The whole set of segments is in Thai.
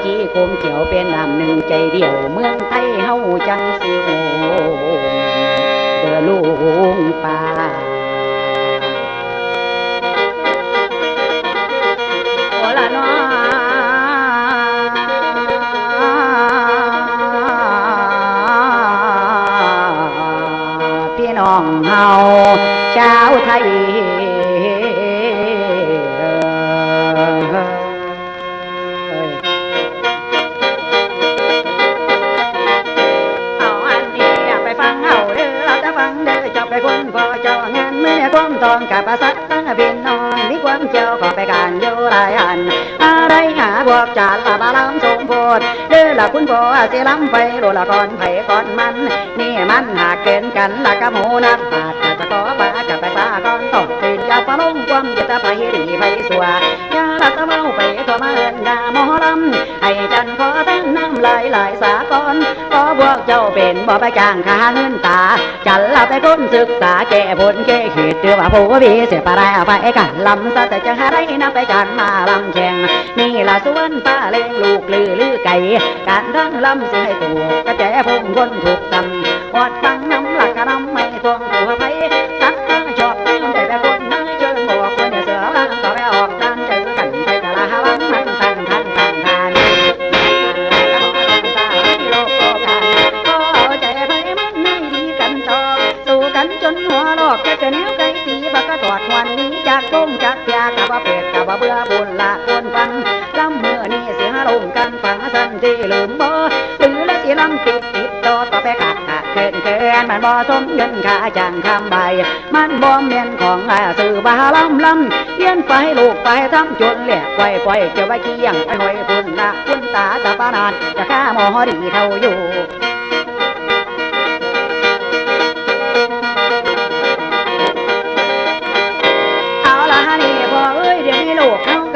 สามัคคีกลมเขียวเป็นน้ำหนึ่งใจเดียว เมืองไทยเฮาจังสิโอเดือลุงป่าโอละน้อพี่น้องเฮาชาวไทย มื่อความทองกับประสักตั้งเป็นน้องมีความเจ้าขอไปการอยู่หลายอันอะไรหาพวกจานละบาลำทรงโพดเด้อละคุณพ่อสิล้ำไปโรละก่อนไผก่อนมัน นี่มันหากเกินกันละกับหมูนักบาดจะจะขอปากับไปซาก่อนต้องตื่นยาปะลงความจะตะไปดีไปสัวอย่าละตะเมาไปตัวมาเอินดามอลำให้จันขอทั้งน้ำลายหลายสากอน พวกเจ้าเป็นบ่ไปจ้างคาเงินตา จันละไปก้นศึกษาแก่ผลแก่ขีดเดือว่าผู้วีเสียปลายเอาไปกันลำซะแต่จะหาไรนับไปจานมาลำแข่งนี่ละสวนป้าเลงลูกลือลือไก่ การทั้งลำเสียให้ถูกกระแจพงคนถูกตำวอดฟัง อบุญละคนฟังลำเมื่อนี้เสียลงกันฟังสันที่ลืมบ่หรือละสิลำติดติดต่อต่อไปกัดกัดเขินเขินมันบ่สมเงินค่าจ้างคำใบ มันบ่เมียนของอาสื่อบาลำลำเลี้ยนไปลูกไปทำจนแหลกไว้ปล่อยเจ้าไว้เกี้ยงไปหอยพุ่นละคุณตาตาปานานจะข้าหมอดีเท่าอยู่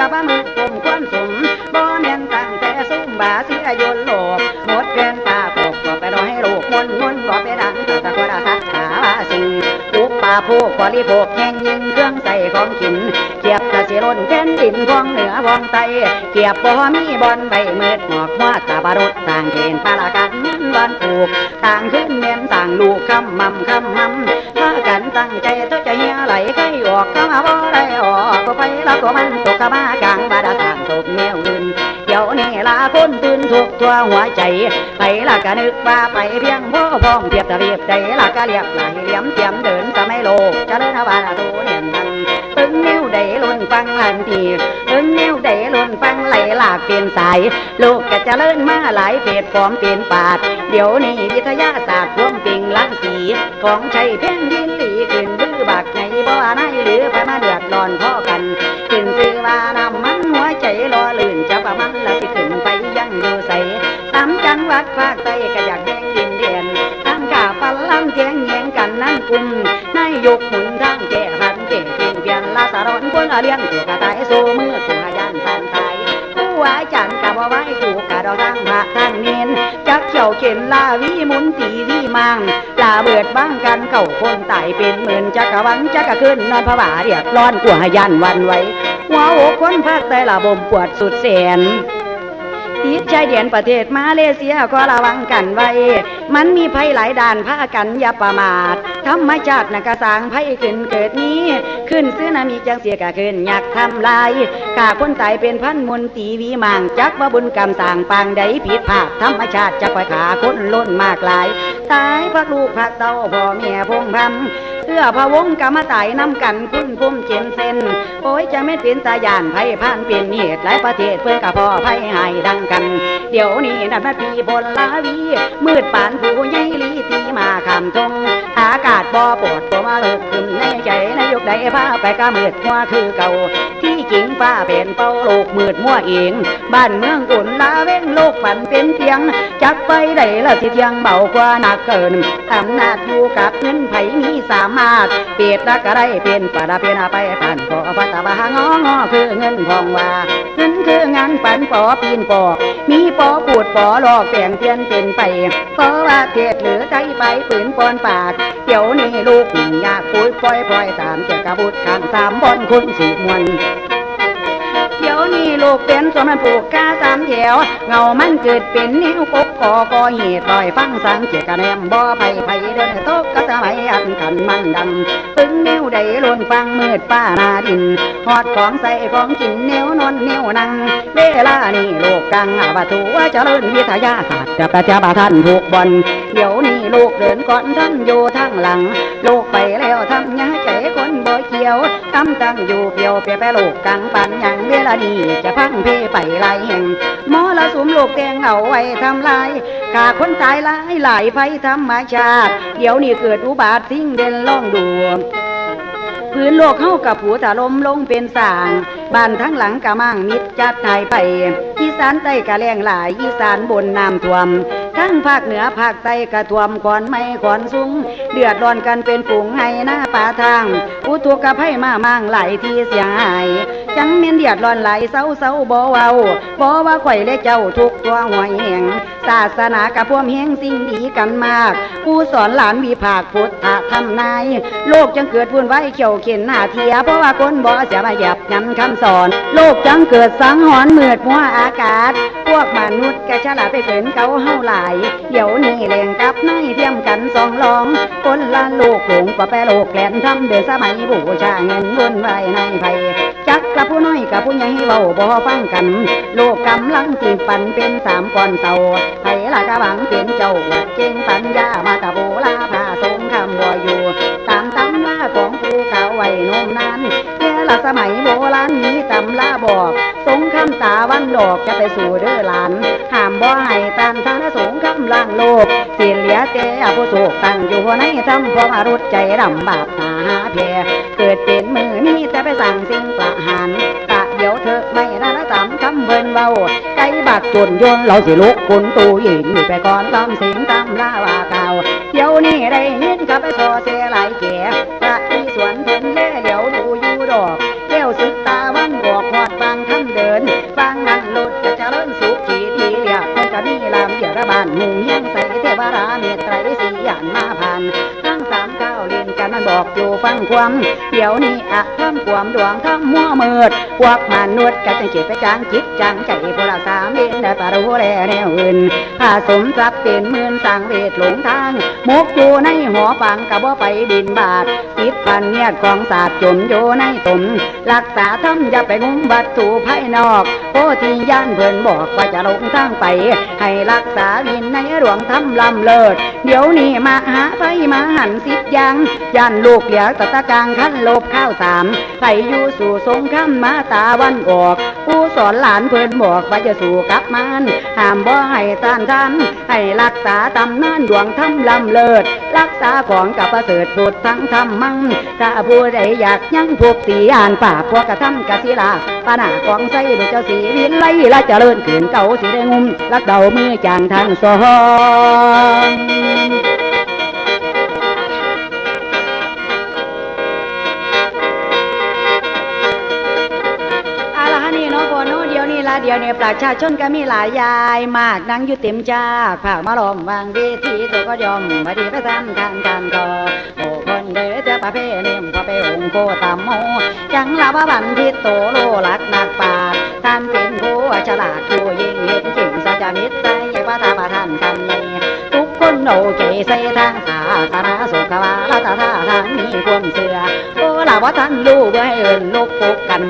กับมือผมควรสมบ่แม่นตั้งแต่ซุ่มบาเสียยนโลกหมดเกินตาปกก็ไปรอให้ลูกมนมนก็ไปดังตะตะกวดาสักษาสิงอุปปาผู้บริโภคแห่งยิงเครื่องใส่ของกินเกียบกระสิล้นแผ่นดินของเหนือของไตเกียบบ่มีบอนใบมืดหมอกหัวตาบารุษต่างเกณฑ์ปาลากันเงินวันปลูกต่างขึ้นเมียนต่างลูกคำมั่มคำมั่มถ้ากันตั้งใจเจ้ ใครออกเข้ามาบ่ได้ออกก็ไปแล้วก็มันตกกะมากลางบาดาต่างตกแนวอื่นเดี๋ยวนี้ลาคนตื่นทุกทั่วหัวใจ ไปละก็นึกว่าไปเพียงพ่อพ้องเทียบตะเรียบใจละก็เรียบไหลเหลี่ยมเทียมเดินสมัยโลกจะเลินบาดาตูเนียนทันตึงนิ้วใดล้นฟังทันทีตึงนิ้วใดล้นฟังไหลลากเปลี่ยนสายลูกก็จะเลินมาหลายเพศฟอมเปลี่ยนปาด เดี๋ยวนี้วิทยาศาสตร์พวงปิงลังสีของใช้เพ่งยิน บักไงบ่อนายหรือไปมาเดือดร้อนพ่อกันขึ้นซื้อว่าน้ำมันหัวใจรอลื่นจะประมันละสิขึ้นไปยังอยู่ใสตามจังหวัดภาคใต้ก็อยากแย่งดินเดียนทั้งกาปันลำแยงแยงกันนั่นกลุ่มนายยกหมุนทางแก่พันเก่งเปลี่ยนเปลี่ยนลาสารอนคนเลี้ยงตัวกระต่ายสู้มือตัวยันสันตายผู้ว่าจันกับว่าไว้กูกกะดอกทางพระทางเนีาเข็นลาวีมุนตีวีมังลาเบิดบ้างกันเข่าคนตายเป็นหมื่นจักกะวันจักกะขึ้นนอนผวาเรียบร้อนกลัวยันวันไว้หัวอกคนภาคใต้ละบ่มปวดสุดแสนติดชายแดนประเทศมาเลเซียก็ระวังกันไว้ มันมีภัยหลายด่านพากันอย่าประมาท ธรรมชาตินักสางไพ่ขึ้นเกิดนี้ ขึ้นซื้อนามีจังเสียกะขึ้นอยากทำลายข่าคนตายเป็นพันมนตีวีมังจักว่าบุญกรรมสางปางใดผิดพลาดธรรมชาติจะคอยขาคนล้นมากหลาย ตายพักลูกพักเต้าพ่อแม่พงพำเพื่อพะวงกรรมตายน้ำกันคุ้นคุ้มเจนเซนโอ้ยจะไม่เป็นตาย่านไพ่ผ่านเป็นเหตุหลายประเทศเพื่อกะพ่อไพ่หายดังกัน เดี๋ยวนี้นันมาปีบนลาวี มืดปานผู้ใหญ่ลีตีมาคำทงอากาศบ่ปวดตัวมาเลิกขึ้นในใจในยุคใดพาไปกะมืดมัวคือเก่า ที่จริงฟ้าเป็นเป้าโลกมืดมัวเอง บ้านเมืองอุ่นลาเว้งโลกฝันเป็นเพียง จักไปได้ละสิเทียงเบากว่าหนักเกินอำนาจอยู่กับเงินไผมีสามารถเปียดนักระไรเป็นปะดาเป็นาไปผ่านก็พัตบางองอคือเงินของว่าเงินคืองานปันปอปีนปอมีปอปูดปอหลอกแปลงเทียนเป็นไปเพราะว่าเทศหรือไทยไปปืนปอนปากเดี๋ยวนี้ลูกอยากปุยปล่อยปล่อยตามเจ้ากระบุตรข้างสามบอนคุณสีมวนเดี๋ยวนี้ลูกเป็นสวนมันปลูกกาสามแถวเงามันเกิดเป็นนิ้วกกก อกอเหตุลอยฟังสังเจกระแนมบ่ไผ่ไผ่เดินตกกระสมัยอันกันมันดำปึงนิ้วใดล้นฟังมืดป้านาดินหอดของใส่ของกินเนิ้วนอนนิ้วนังเวลานี้โลกกังอาบาทูว่าเจริญวิทยาศาสตร์จะประจบท่านถูกบอลเดี๋ยวนี้ลูกเดินก่อนท่านอยู่ทางหลังลูกไปแล้วทำยังใจคนบ่เกี่ยว ทำตั้งอยู่เปียวเปียไปลูกกังปันยังเวลานี้จะพังเพไปลายแห่งหมอละสุมลูกแตงเอาไว้ทำลายกาคนตายหลายหลายภัยธรรมชาติ เดี๋ยวนี้เกิดอุบัติสิ่งเด่นล่องดูพื้นโลกเข้ากับผูถลมลงเป็นสางบ้านทั้งหลังกะมั่งมิดจัดหายไปอีสานใต้กะแรงหลายอีสานบนน้ำท่วม ทั้งภาคเหนือภาคใต้กระท่วมขอนไม้ขอนสูงเดือดร้อนกันเป็นฝูงไห้หน้าป่าทางผู้ทุกข์กะไพ่มามั่งหลายที่เสียหาย จังเมียนเดือดร้อนหลายเศร้าเศร้าบ่เว้าบ่ว่าข่อยและเจ้าทุกตัวหัวแหงศาสนากระพวมแหงสิ่งดีกันมากผู้สอนหลานวิภาคพุทธธรรมนายโลกจังเกิดวุ่นวายเขียวเข็นหน้าเทียเพราะว่าคนบ่จะมาหยับยันคำสอน โลกจังเกิดสังหรณ์มืดมัวอากาศ พวกมนุษย์ก็ฉลาดไปเกินเก่าเฮาหลาเดี๋ยวนี้แรงกับนายเทียมกันสองลองคนละโลกหลงกว่าแปรโลกแหลนทำเดินสมัยบูชาเงินวุ่นวายในภัยจักกับผู้น้อยกับผู้ใหญ่เบาบ่ฟังกัน โลกกำลังจีบปันเป็นสามก้อนเสาไผ่ละกะบังเป็นเจ้าเก่งปัญญามาตะโบลาพาสงคำบ่อยู่ตามตำลาของผู้เขาไว้นมนานเมื่อละสมัยโบราณมีตำลาบอก สงคำตาวันดอกจะไปสู่เด้อหลานห้ามบ่ให้ตันทานสงำล่างโลกสิเหลียแต่ผู้โศกตั้งอยู่ในทำพราะมารุดใจดำบาปหาแพรเกิดเป็นมือนี้แต่ไปสั่งสิ่งประหารตะเดี๋ยวเธอไม่ได้ละตามคำเบิ่นเบาไก่บักจนยนเราสิลุกคุณตูหญิงนี่ไปก่อนตามสิงตามลาว่าเก่าเดี๋ยวนี้ได้ยินกับไปโซเซหลายเก อกอยู่ฟังความ เดี๋ยวนี้อะทำความดวงทั้งมัวมืดพวกมนุษย์ก็จังเก็บไปจางจิตจางใจพวกเราสามเอ็นแต่ปารู้แลแนวอื่นผาสมทรัพย์เป็นหมื่นสร้างเวทหลงทางมกอยู่ในหัวฟังกับว่าไปบินบาทคิดพันเนียดของศาสตร์จมอยู่ในตมรักษาธรรมอย่าไปงุ้มวัตถุภายนอกโพธิญาณเพิ่นบอกว่าจะลงทางไป ให้รักษาวินในหลวงทำลำเลิศเดี๋ยวนี้มาหาไฟมาหันสิบยังยันลูกเหลียตะตะกางขั้นโลบข้าวสามไปอยู่สู่สงครามมาตาวันออก ผู้สอนหลานเพิ่นบอกว่าจะสู่กับมันห้ามบ่ให้ต้านทันให้รักษาตำนานดวงทำลำเลิศ รักษาของกับประเสริฐบุดทั้งธรรมมังถ้าผู้ใดอยากยังพบสีอ่านป่าพวกกระทำกะศิลาปานาของใส่ดูเจ้าสีวิไลละเจริญขืนเก่าสีได้งุมรักเดามือจางทางสอง เดียวนี้ละเดียวเนี่ยประชาชนก็มีหลายยายมากนังอยู่เต็มจ้าผากมาล้อมวางเวทีตัวก็ยอมมาดีไปทำทานการก็โอ้คนเด้อเจ้าประเพณีพอไปองค์โกตามโมจังลาบบันทิตโตโลลักนักปาชญ์ท่านเป็นผู้ฉลาดผู้ยิ่งเห็นจริงสัจมิตรใจว่าตาประทานกันใหญ่ทุกคนโอเคใส่ทางสาธารณสุขวาละตาท่าทางมีความเสื่อ ลาว่าท่านรู้เพื่อให้เอินลูกปุกกัน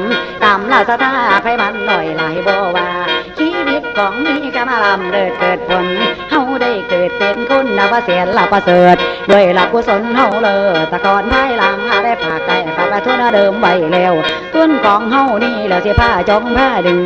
ตามราชธาให้มันหน่อยหลายบ่ว่าชีวิตของมีกำลำเลิศเกิดผลเฮาได้เกิดเป็นคนนวเสียนลาประเสริฐด้วยหลักกุศลเฮาเลิศตะกอนภายหลังได้ฝากได้ฝากไปทั่วเดิมไว้แล้วต้นของเฮานี่แล้วสิผ้าจองผ้าดึง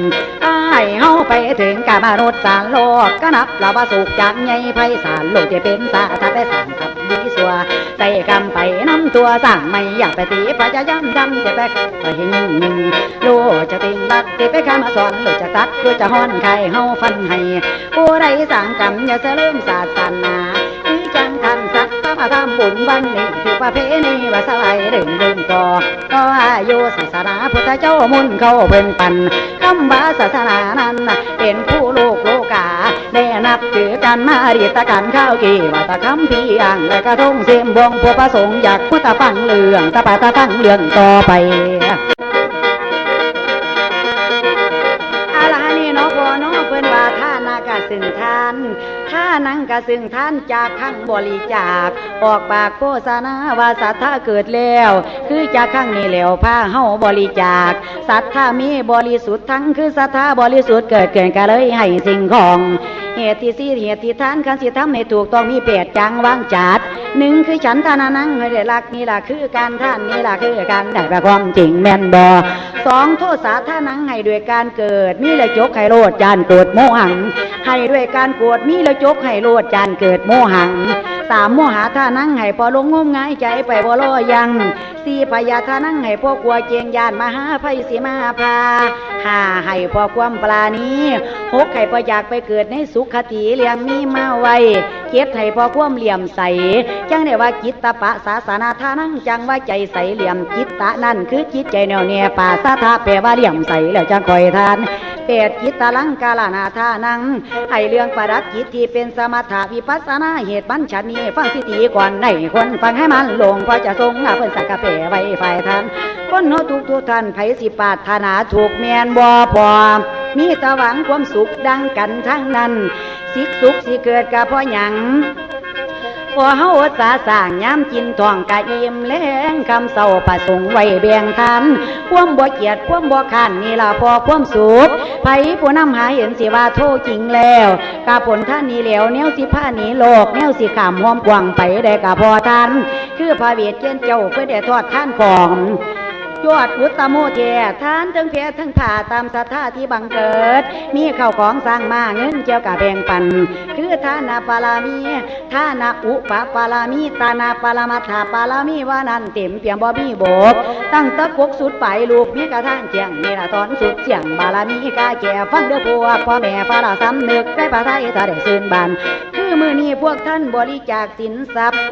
อ้ายเฮาไปถึงกามนุษย์สารโลกก็นับลาบสุขจากใหญ่ไพศาลโลกจะเป็นสาธาไปสั่งกับดีสัว ใจกำไปน้ำตัวสั่งไม่อยากไปตีพยายามทำจะแบกไปหนิ่งนิ่งรู้จะติงบักตีไปข้ามาสอนลูกจะตัดกู้จะห้อนไข่เฮาฟันให้ผู้ใดสั่งกรรมอย่าเสริมศาสนา มาทำบุญวันนี้คือประเพณีว่าสบายเดิมเดิมต่อก็อายุศาสนาพุทธเจ้ามุนเข้าเพิ่นปันคำว่าศาสนานั้นเป็นผู้โลกโลกาได้นับถือกันมาดีตกันข้าวกี่ว่าตะคำพี่อ่างและกระทงเสียมวงผู้ประสงค์อยากพุทธฟังเรื่องตะปาตะฟังเรื่องต่อไป นังกะซึ่งท่านจากข้างบริจาค ออกปากโฆษณาว่าศรัทธาเกิดแล้ว คือจากข้างนี้แล้วผ้าเฮาบริจาคศรัทธามีบริสุทธิ์ทั้งคือศรัทธาบริสุทธิ์เกิดเกินก็เลยให้สิ่งของ เหตุที่สี่เหตุที่ท่านการสิทำให้ถูกต้องมีแปดจังว่างจัดหนึ่งคือฉันทานานังให้ได้รักนี่ล่ะคือการท่านนี่ล่ะคือการได้ประความจริงแม่นบอสองโทษสาท่านังให้ด้วยการเกิดมีละจกให้โลดจานโกรธโมหังให้ด้วยการโกรธมีละจกให้โลดจานเกิดโมหัง สามโมหาท่านั่งให้พอลงงมงายใจไปบ่ลอยังสี่พยาท่านั่งให้พวกกลัวเจียงยานมหาภัยสีมาพาห้าให้พอความปลานี้หกให้พออยากไปเกิดในสุขติเลี้ยงมีมาไว้เจ็ดให้พอความเหลี่ยมใสจังได้ว่าจิตตปะศาสนาท่านั่งจังว่าใจใสเหลี่ยมจิตตะนั่นคือจิตใจแนวเนี่ยป่าสาธาแปลว่าเหลี่ยมใสแล้วจังคอยทานเปดจิตตะลังกาลานาท่านั่งให้เรื่องประดับจิตที่เป็นสมถะวิปัสสนาเหตุบัญชันนี้ฟังสิตีก่อนในคนฟังให้มันลงพอจะทรงอาเพิ่นสักกะเปไว้ฝ่ายทานคนเนาทุกทุกท่านไผสิปาถนาถูกเมียนบ่พอมีตะหวังความสุขดังกันทั้งนั้น สิกสุขสิเกิดกับพ่อหยัง พอเฮาสาสางย้ำกินทองกะอิ่มแล้งคำเศร้าประสงไว้แบ่งทันความบ่เกียดความบ่ขันนี่ละพอความสุขไผผู้นำหาเห็นสิว่าโทษจริงแล้วกาผลท่านนี้แล้วแนวสิผ้าหนีโลกแนวสิขามห้อมกวางไปได้กะพอทันคือพระเวทเจนเจ้าเพื่อได้ทอดท่านของ ยอดอุตโมเททานทั้งเพศทั้งผ่าตามศรัทธาที่บังเกิด มีเข้าวของสร้างมาเงินเกี่ยวกับแบ่งปัน คือทานาปารามีทานาอุปปารามีตานาปารามัฏฐาปารามีว่านั้นเต็มเปียมบ่มีโบกตั้งตะกกสุดไปลูกมีกระทั่งเจียงนี่ละตอนสุดเจียงบารมีกาแก่ฟังเด้อพวกพ่อแม่พระราสำนึกได้พระไทยถ้าได้ซื่นบานคือมือนี้พวกท่านบริจาคสินทรัพย์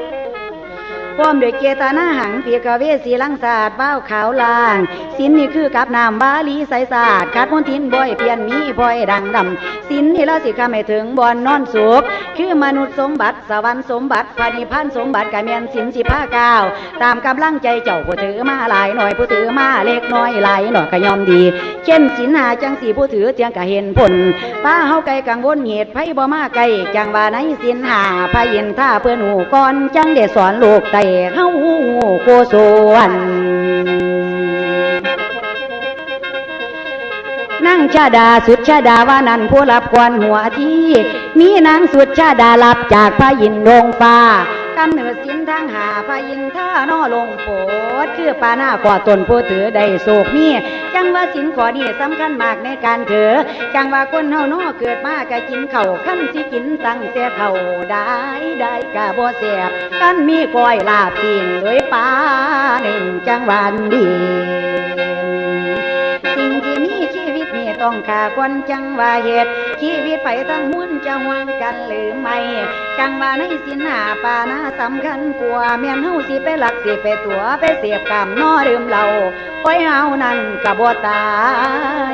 พร้อมด้วยเจตนาหังเปียกเวสีลังศาสตร์บ้าขาวลางสินนี่คือกับน้ำบาลีใสศาสตร์ขาดมนทินบ่อยเพียนมีพลอยดังดำสินนี่ละสิคำให้ถึงบอนนอนสุขคือมนุษย์สมบัติสวรรค์สมบัติพานิพันธ์สมบัติกะเมียนสินสิผ้าก้าวตามกำลังใจเจ้าผู้ถือมาหลายหน่อยผู้ถือมาเล็กน้อยหลายหน่อยก็ยอมดี เช่นสินหาจังสีผู้ถือเจียงกะเห็นผลป้าเฮาไกลกังวลเหตุไผบ่มาไกลจังว่าในสินหาพายินท่าเพื่อนหูก่อนจังได้สอนลูกไตเฮาโกสวนนั่งชาดาสุดชาดาว่านั้นผู้รับควันหัวที่ มีนางสุดชาดาลับจากพระยินดงฟ้า กำเนิดสินทางหาพระยินท่านอลงโปดคือปาหน้าก่อตนผู้ถือได้โศกมีจังว่าสินขอนี่สำคัญมากในการถือ จังว่าคนเฮานอเกิดมากะกินเข่าขั้นสิกินตั้งแต่เข่าได้ได้กะบ่แสบกันมีก้อยลาบปีนด้วยปลาหนึ่งจังหวันดีสิ่งที่มี ต้องขาคนจังว่าเหตุชีวิตไปทั้งมุ่นจะห่วงกันหรือไม่จังว่าในสินหาปานาสำคัญกว่าแม่นเฮาสิไปหลักสิไปตัวไปเสียบกรรมนอดื่มเหล้าไอ้เฮานั่นกะบ่ตา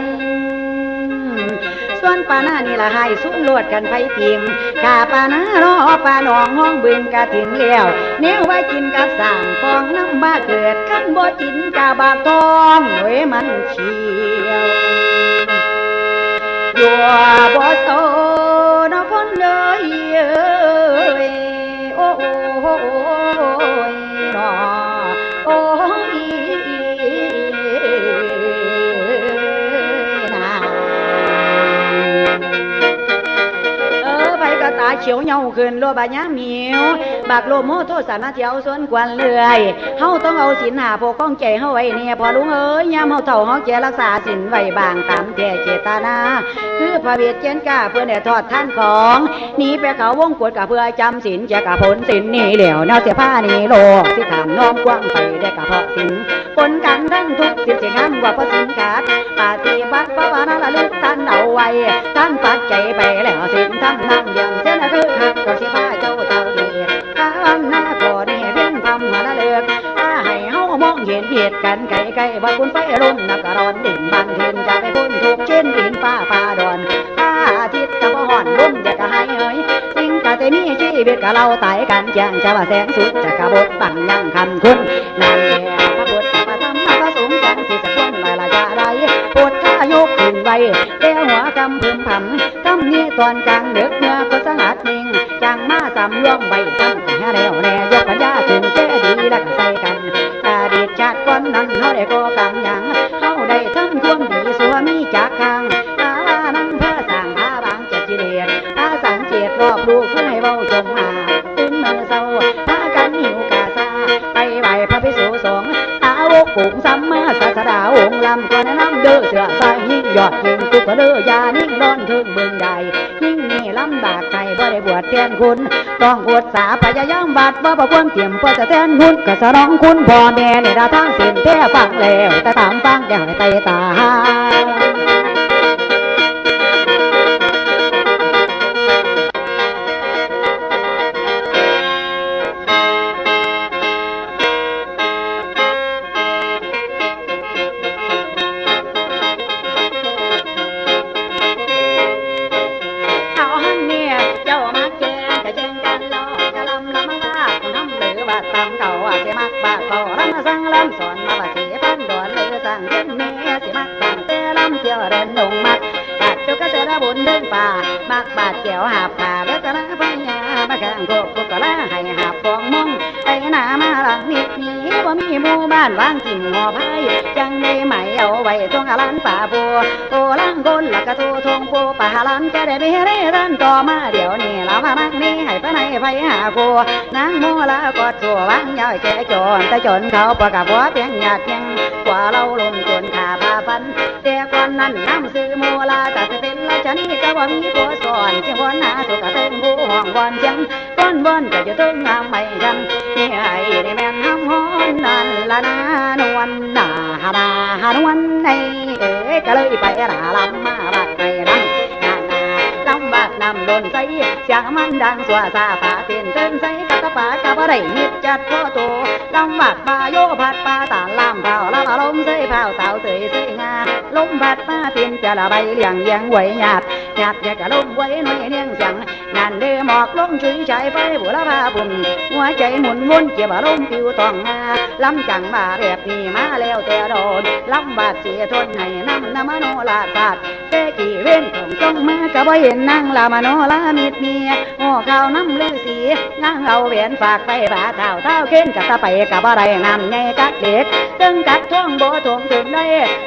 ย ส่วนปานานี่ละให้สุนลวดกันไปติมกาปานารอปานองห้องบึงกะถึงแล้วแนวไว้กินกับสร้างฟองน้ำบ้าเกิดขั้นบ่กินกะบาทองเว้ยมันเชียวยู่บ่โตนคนเลยเอ้ยโอ้ ก็ตาเขียวเหยาขึ้นรัว บาญาเหมียวบากโลโมโทษสามาเที่ยวสวนกวนเลื่อยเฮาต้องเอาศีลหาปกป้องใจเฮาไว้เนี่ยพอลุงเอ้ยยามเฮาเฒ่าเฮาแก่รักษาศีลไว้บางตามแท้เจตนา คือพระเวทเจนกล้าเพื่อนได้ทอดท่านของหนีไปเขาวงกวดกับเพื่อจำศีลจะกับผลศีลนี่เหลียวแนวเสียผ้านี่โลกสิถามน้อมกว้างไปได้กับเพราะศีลผลกันทั้งทุกสิ่งสิ่งงามกว่าเพราะศีลขาดปฏิบัติภาวนาละลึกท่านเอาไว้ท่านปักใจไปแล้วศีลทั้งนั้นอย่างเช่นคือหักกับสิผ้า เหตุกันไกลไกลบ่คุณไฟลมนักร้อนดินบันเทินจะไปพ้นทุกเช่นดินฟ้าฟ้าดอนถ้าอาทิตย์กับห่อนลมจะกระหายเอ้ยสิ่งกะจะมีชีวิตกับเราตายกันแจ้งจะว่าแสงสุดจะกระบดบังยังคำคุณนั่นแหละพระพุทธพระธรรมพระสงฆ์จังสิสกุลลายละจะไรพุทธายกขึ้นไว้เลี้วหัวกำพึมพำคำนี้ตอนกลางดึกเมื่อก็สงัดนิ่งจังมาสำรวมไว้ตั้งแต่แล้วแน่ยกปัญญาขึ้นเจดีแล้วก็ใส่ นั่นนั้นเฮาได้ก่อกรรหยังเฮาได้ทำความดีสัวมีจากทางอานั่งพาสร้างพาบางเจ็ดจิเดชพาสังเกตรอบลูกเพื่อให้เว้าจงหาตื่นมือเศร้าพากันหิวกาซาไปไหวพระพิสุสงฆ์อาวกปุ่มสัม ศาสดาองค์ลำก่อนน้ำเด้อเสือสายยิ่งยอดยิ่งตุกเด้อยานิ่งร้อนถึงเมืองใดยิ่งนี่ลำบากใครบ่ได้บวชแทนคุณต้องอดสาพยายามบาดบ่ประควรเตรียมเพื่อจะเตียนคุณกสร้องคุณพ่อแม่ในราทางสิ้นแท้ฟังแล้วแต่ถามฟังแล้วในใจตตา ละกอดสัววางย่อยแกจนแต่จนเขาประกับว่าเพียงหยาดยังกว่าเราลงจนขาพาฟันแต่ก่อนนั้นน้ำซื้อโมลาแต่จะเป็นรากนำลนใส่เสียงมันดังสวซาผาเต้นเต้นใส่กะตะปากะบอะไรนิดจัดพ่อโตลำบากปาโยผัดปาตาลำเผาลำอารมเสยเผาเต่าเสยเสยง ลมพัดมาเตียนจะละใบเลี้ยงยังไหวหยาดหยาดแกกะลมไว้หน่อยเนียงเสียงนั่นเด้หมอกลงชุยใจไฟบุรพาบุญหัวใจหมุนวนเกี่ยวลมปิวตองงาลำจังมาเรียบนี่มาแล้วแต่โดนลำบากเสียทนให้น้ำน้ำมโนลาศาสตร์แต่กี่เว้นของจ้องมากะบ่เห็นนางลามโนลามิดเมียหัวข้าวน้ำลือสีนางเอาแหวนฝากไปฝากข้าวเท้าเค้นกับตะไปกับบ่ได้นำไงกัดเด็กตึงกัดท่วงโบถมถึงได้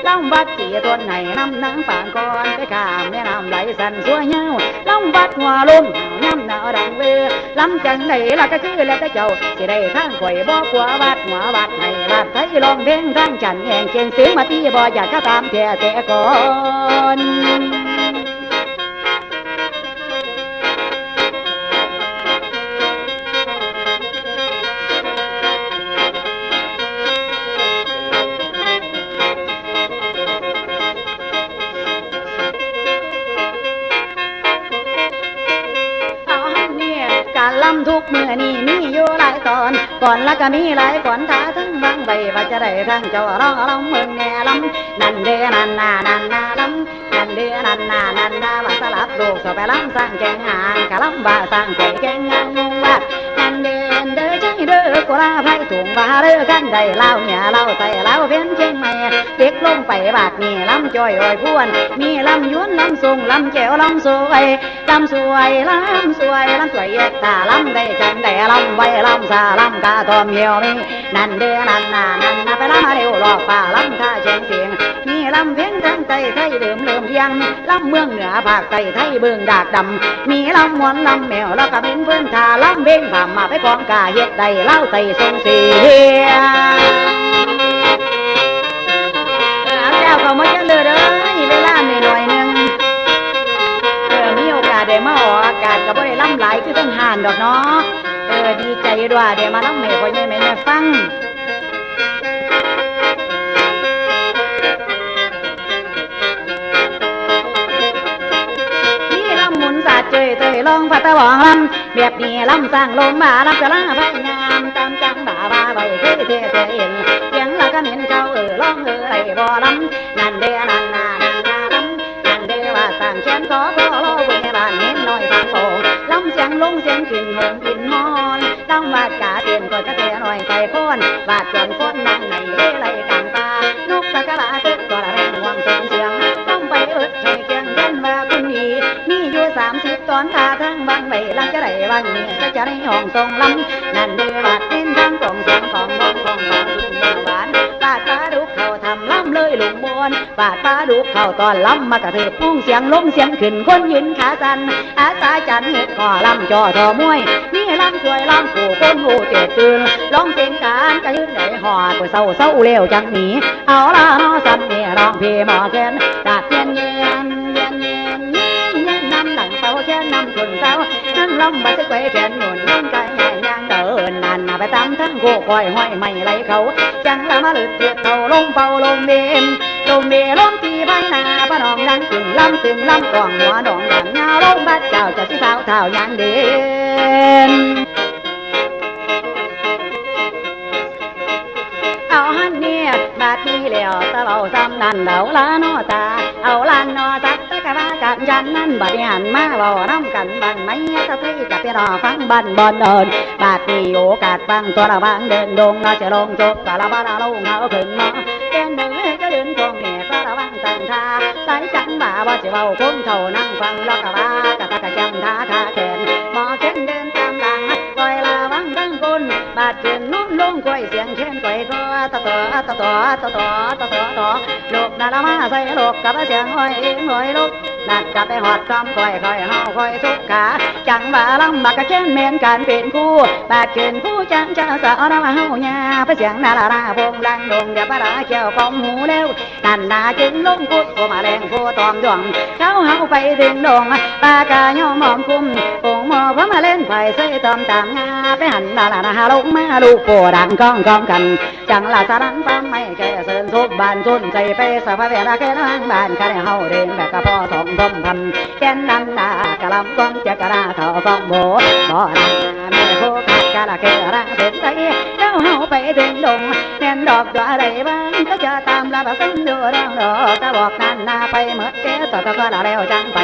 ลำวัดเสียทนไหนน้ำนางปางก่อนไปข้ามแม่น้ำไหลสันสัวเหี่ยวลำวัดหัวลมน้ำหนาวดังเวอลำจังไหนล่ะก็คือแล้วแต่เจ้าสิได้ทางข่อยบ่กลัววัดหัววัดไหนวัดไทยลองเพลงทางฉันแห่งเชียงเสียงมาตีบ่อยากก็ตามแต่แต่ก่อน นี่มีอยู่หลายตอน ก่อนแล้วก็มีหลายก่อนถ้าทั้งบางใบว่าจะได้ทั้งเจ้าร้องลำเมืองแง่ลำนันเดนันนานันนาลำนันเดนันนานันนาว่าสลับลูกสไปลำสร้างแกงหางกะลำว่าสร้างแกงงานง เด้อกุลาไพ่ถุงบาเรือกันได้เล่าเนี่ยเล่าใส่เล่าเพี้ยนเชียงใหม่เด็กลงไปบาดนี่ลำจ้อยอ้อยพวน มีลำยวนลำทรงลำแก้วลำสวยลำสวยลำสวยลำสวยแยกตาลำได้จังได้ลำไว้ลำซาลำกาทอมเหี่ยวมีนั่นเดือนั่นนานั่นนาไปลำมาเร็วหลอกป่าลำท่าเชียงเสียง ลำเพียงทางไตไทยเดิมเริ่มเพียงลำเมืองเหนือภาคใต้ไทยเบืองดากดำมีลำมวนลำแมวแล้วก็เป็นเพื่อนทาลำเบ่งผ่ามาไปกองกาเฮ็ดได้เล่าไตทรงเสียงเออเอาเจ้าเขามาจังเลยเด้อเวลาหน่อยหนึงเออมีโอกาสได้มาออกอากาศก็บ่ได้ลำหลายคือต้องห่านดอกเนาะเออดีใจด้วยได้มาลำให้พ่อใหญ่แม่แม่ฟัง ยเตยลองพัตะหวองลำแบบนี้ลำสร้างลมบาลำกะลาพยายามตามจังบ่าบาไว้คือเทเทเห็นเสียงละก็เห็นเขาเออร้องเออไรบ่ลำนั่นเด้นั่นนานั่นนาลำนั่นเด้ว่าสั่งเขียนขอพ่อรอบุญในบ้านเห็นน้อยทางโป่งลำเสียงลงเสียงขึ้นหงกินฮอนต้องวาดกาเตียนก็จะเตะหน่อยไปโคนวาดจนคนนั่งในเร่ไร งจะได้วันนี้ก็จะได้ห้องทรงลำนั่นเด้วาดเน้นทั้งกองเสียงของมองของของลุงเมืองหวานปาดปลาดุกเขาทำลำเลยลุงบวนปาดปลาดุกเขาตอนลำมากระเทือปุ้งเสียงลงเสียงขึ้นคนยืนขาสันอาสาจันเห็ดขอลำจอทอมวยมีลำช่วยลำผู้คนหูเตะตื่นร้องเพลงการกระยืนไหนหอดไปเศร้าเศร้าเร็วจังหนีเอาละน้อสันนี่ร้องเพลงหมอแคนดาดเย็นเย นั่งลำบัดสะไกวแขนหนุนนั่งกายใหญ่ย่างเดินนานไปตามทั้งโคกอยห้อยไม่ไหลเขาจังละมาลึกเดือดเขาลงเป่า กองหัวดองดังยาวลงบัดเจ้าจะสิสาวเท่ายางเด่นเอาหันเนี่ยบาดนี้แล้วตะเบาซ้ำนั่นเดาลานอตาเอาลานนอตักตะกะว่ากันยันนั่นบัดนี้หันมาเบาน้ำกันบันไม่ตะไทยจะไปรอฟังบันบอนเดินบาดนี้โอกาสฟังตัวระวังเดินดงเราจะลงจบกะละบาละลงเอาขึ้นมาเดินเดินก็เดินตรงแหน่ก็ระวังตั้งท่าสายจันบ่าว่าจะเบาคงเท่านั่งฟังแล้วกะว่ากะตะกะจำท่าขาแขนหมอแขนเดินตามหลังคอยระวังตั้งคนบาดเจ็บนุ่นลงคอยเสียงแขนคอยก็ตะต่อตะต่อตะต่อตะต่อต่อลูกนาละมาใส่ลูกกับเสียงห้อยเองห้อยลูก นั่นกะไปหอดจอมคอยคอยเฮาคอยทุกขาจังว่าลำบากกะแค้นแม่นการเป็นคู่บาดเจ็บผู้จังจะสาวนามาเฮาญาไปเสียงนาละนาพงลังดงเดี๋ยวปลาเกี่ยวกองหูแล้วนั่นนาจึงลงพุดผู้มาแรงผู้ตอมดวงเขาเฮาไปถึงดงปากาย่อมอมคุมปงหมอพระมาเล่นไผ่ใส่ตอมตามงาไปหันนาละนาลงมาลูกโปดังก้องก้องกัน จังลาสารังปั๊มไม่แก่เสินทุกบ้านทุนใจไปสภาพเวลาแค่นางบ้านแค่เฮาเดินแบบกะพ่อสองพมพันแกนนันนากะลำก้องจะกะราเขาก้องโบบ่นาแม่โคกัดกะละเกรังเส้นใจเจ้าเฮาไปถึงดงแน่นดอกดอกอะไรบ้างก็จะตามลาบสันดูร้องดอกกะบอกนันนาไปเมื่อเจ้าต่อก็ละแล้วจังไป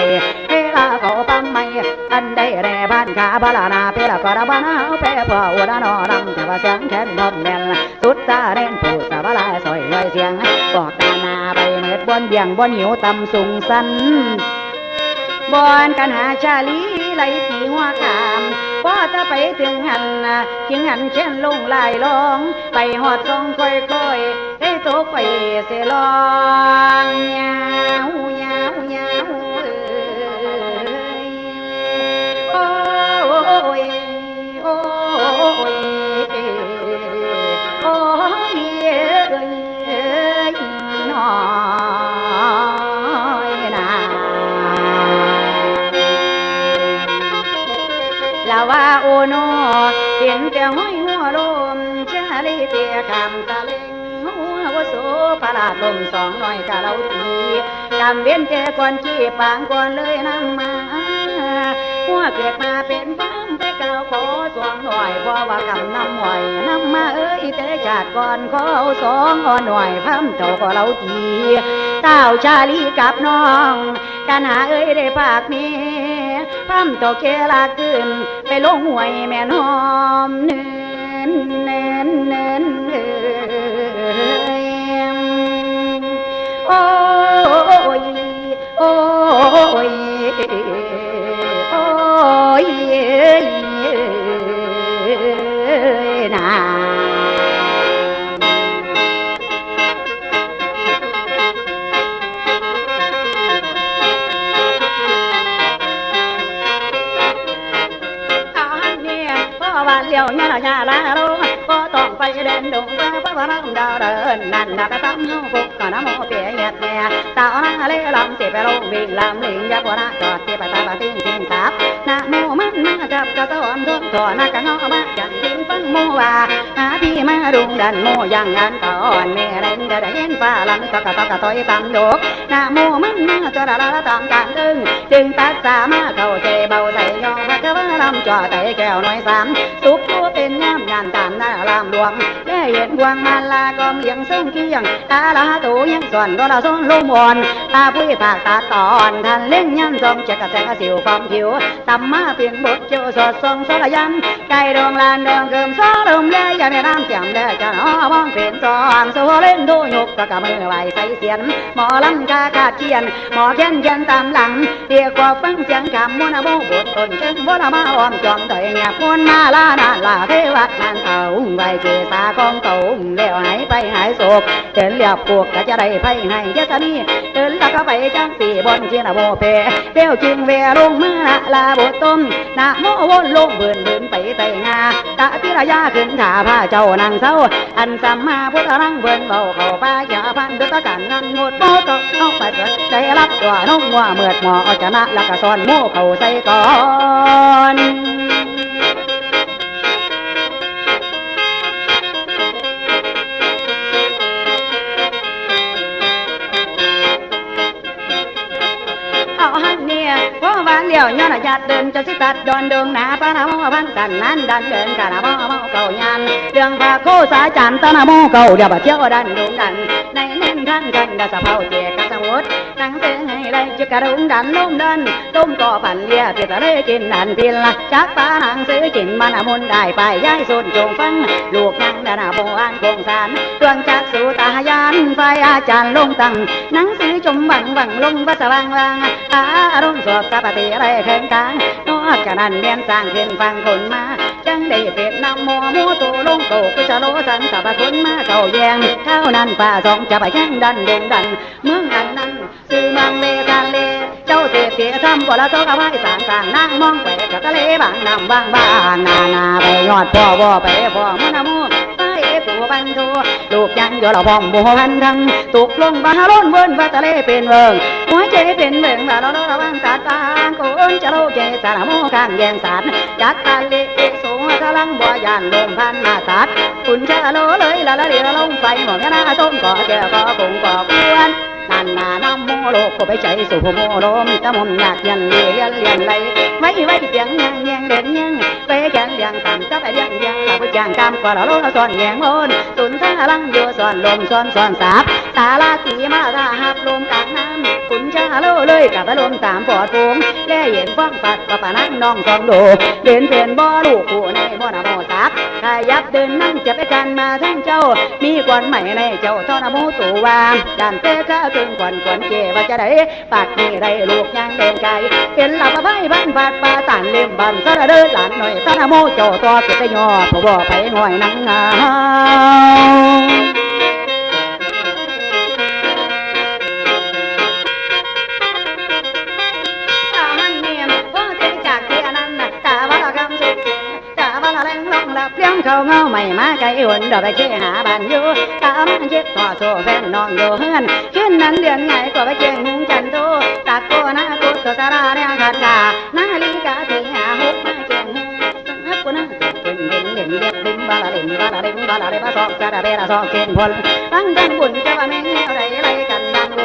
เวลาเขาปั๊มไม่อันได้แร่บ้านขาบลานาเปละก็ระบานาเปพ่ออุดานอรำแต่ว่าเสียงแขนพมแน่นสุดตาเร่นผู้สาวลาสอยลอยเสียงบอก บอนาไปเมิดบนเบียงบนหิวตำสูงสันบอนกันหาชาลีไหลตีหัวขามพอจะไปถึงหันถึงหันเช่นลงลายลอง ไปหอดทรงค่อยค่อยๆได้ตัวไปเสียลองยาวาดลมสองหน่อยกะเราตีกำเว้นเจก่อนขี้ปางก่อนเลยนำมาหัวเกิดมาเป็นบ้ามไปเก่าขอสวงหน่อยเพราะว่ากำน้ำหน่อยน้ำมาเอ้ยแต่ชาติก่อนขอเอาสองอ่อนหน่อยพัมเจ้าก็เราทีเต้าชาลีกับน้องกันหาเอ้ยได้ปากเมีพัมเจ้าเคลาขึ้นไปลงหวยแม่นหอมเนินเนินเนิน โอ้ยโอ้ยโอ้ยนาเอาหั นเนี่ยพ่อว่าเลี้ยวเนี่ยละยาลาลงพ่อต้องไปเดินดงก็พระวรำดาวเดินนั่นนักตำเฮาพกกะนะโมเปียเงียดแม่สาวนาเลลำสิไปลงบินลำลิงยาปนะจอดที่ปะตาปะติ้งทิ้งทับนะโมมันมาจับกระสอนทุนถอนักกะงอมาจันทิ้งฟังโมว่าหาพี่มาดุงดันโมยังงานก่อนแม่เล่นเดเห็นฟ้าลันตะกะตะกะต้อยตำดกนะโมมันมาจะละละตามการดึงจึงตัดสามาเข้าใจเบาใส่ยอพระเทวรำจ่อไตแก้วน้อยสามสุขตัวเป็นย่ำงานตามหน้าลวหาลากอมเลียงเคียงตาละตูยังส่วนรละส้นลมวอนตาผู้ปากตาตอนท่านเล่นยันทรงจะกะแสกระสิวความผิวตำมาเปลี่ยนบทเจ้าสามีเจ็ดหวหมอลำกาขาดเข้ามหลังเรียกว่าฟังเสียงคำมวนโมบทตนเชิงวลเงียวนมาลานเวัดนานเอาไว้เกตาของเต่าแล้วหายไปหายโศกเดินเรียบพวกก็จะได้ไพ่ให้ยะสนีเดินแล้วก็ไปจังสีบนเชียนโมเพเปี้ยวจึงเวลงมาลาบทต้มนะโมวนลงเบินเบิ่นไปไตงาตะพิรยาขึ้นขาผ้าเจ้านางเศร้าอันสัมมาพุทธรังเบินเบาเข้าป่าอย่าพันดุตกันงันงดโมตกเข้าไปได้รับตัวน้องว่าเมื่อหมอเอาชนะแล้วก็ซ่อนโมเข้าใส่ก่อน เลี้ยวย้อนหยัดเดินจะสิตัดดอนเดิงหนาปานาโมพันกันนั้นดันเดินกานาโมโมเก่ายันเรื่องพาโคสาจันตานาโมเก่าเดียบเที่ยวดันดวงดันในเน้นท่านกันดาสะเผาเจกสมุ ดนังเสียงให้ไรจะกระดุงดันลุ่มเดินต้มก่อผันเลียเปียตะเลกินนันพินละจักตาหนังซื้อกินมันมุนได้ไปย้ายสุนจงฟัง ลูกยังดานาโบอันคงสารเครื่องจักสู่ตายานไฟอาจารย์ลงตังหนังสือจมบังบังลงวัสว่างวางอารมณ์สอบสัปฏิไรแข่งกลางนอกจากนั้นเมียนสร้างขึ้นฟังคนมา จังได้เป็นนำโมโมโตลงโตกุชโลสันสับคนมาเก่าแยงเท่านั้นฝ่าสองจะไปยังดันเด่งดันเมืองอันนั้นซื้อเมืองเลกาเลเจ้าเสียเสียทำบ่ละโตกับไว้สางสางนั่งมองไปกับทะเลบางน้ำบางบางนานาไปยอดพ่อบ่ไปพ่อมนามูไปผู้บันทูลูกยังอยู่ละพอมบัวพันทังตกลงบาล้นเวินว่าทะเลเป็นเวิงหัวใจเป็นเบิ่งว่าเราระวังตาตางคนจะโลกใจสารโมข้างแยงสารจัดตาเละสู งทะลังบ่ยานลมพันมาตัดคุณชะโลเลยละละเดียลงไปหมอแม่นาต้มก่อแก่ก่อคงก่อควนนันนาน้ำโมโลกก็ไปใจสู่โมโลมตะมนอยากยันเลียนเลียนไหลไว้ไว้เปียงยังยังเด่นยังไปแขนเลียงตามจับไปยังยังลาไปจางตามกว่าเราโลกซ้อนแยงมนสุนทาลังโยซ้อนลมซ้อนซ้อนสาบตาลาตีมาราหับลมกลางน้ำ คุณชาโลเลยกับลมตามปอดภูมิแล่เห็นฟ้องปัดกับปานังน้องสองโดเดินเป็นบ่ลูกผู้ในบ่นาโมสักขยับเดินนั่งจะไปกันมาทั้งเจ้า มีกวนใหม่ในเจ้าทอนาโมตูวามดันเตะข้าจึงกวนกวนเจว่าจะได้ปากนี่ได้ลูกยังเด่นไกเห็นหลับใบบ้านบาดปาตันเล่มบันสระเดินหลานหน่อยทอนาโมเจ้าตัวเก็บไปยอดบ่ไปง่อยนังงา รงลงละเพียงเขาเงาใหม่มาไกลหุ่นดอกไปเชี่หาบ้านอยู่ตามันคิดต่อโซแฟนนองอยู่เฮือนขึ้นนั้นเดือนไงก็ไปเจียงหุงจันโตตาโกนากุตสาราเรียงขัดกานาลีกาเที่หาหุบมาเจียงหุงสักคนนั้นเล่นเล่นเล่นเล่นเล่นบาลาเล่นบาลาเล่นบาลาเล่นบาสอกกระเบราสอกเกณฑ์พลตั้งดังบุญจะว่าแม่งแนวใดไรกันดังโล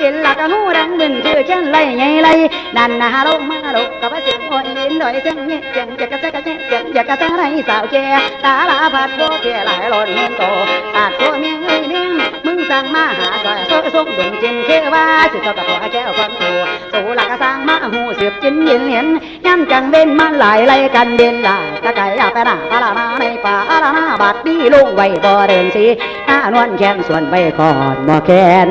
เห็นหลักหูดังบึนชื่อเช่นไรไงไรดันนาลงมาลกกับเส ยงโอยลิ้นดยเสียงเงี้ยเสียงจะกระเซกระเซเสียงจะกระเซไรสาวแก่ตาลาผัดโบเกหลายหล่นเงินโตอาดโซเมียงเอ้ยเมียงมึงสั่งมาหาซอยโซส่งดงจินเคว่าสิเจ้ากับพ่อแก้วคนโตสู่หลักสร้างมาหูเสืบจินยินเห็นยันจังเบ็นมันหลายไรกันเบ็นหลายตะไก่อาไปหน้าปลาหน้าในป่าลาหน้าบาดดีลงไว้บ่เดินสีหน้านวลแขนส่วนไว้ก่อนบ่แขน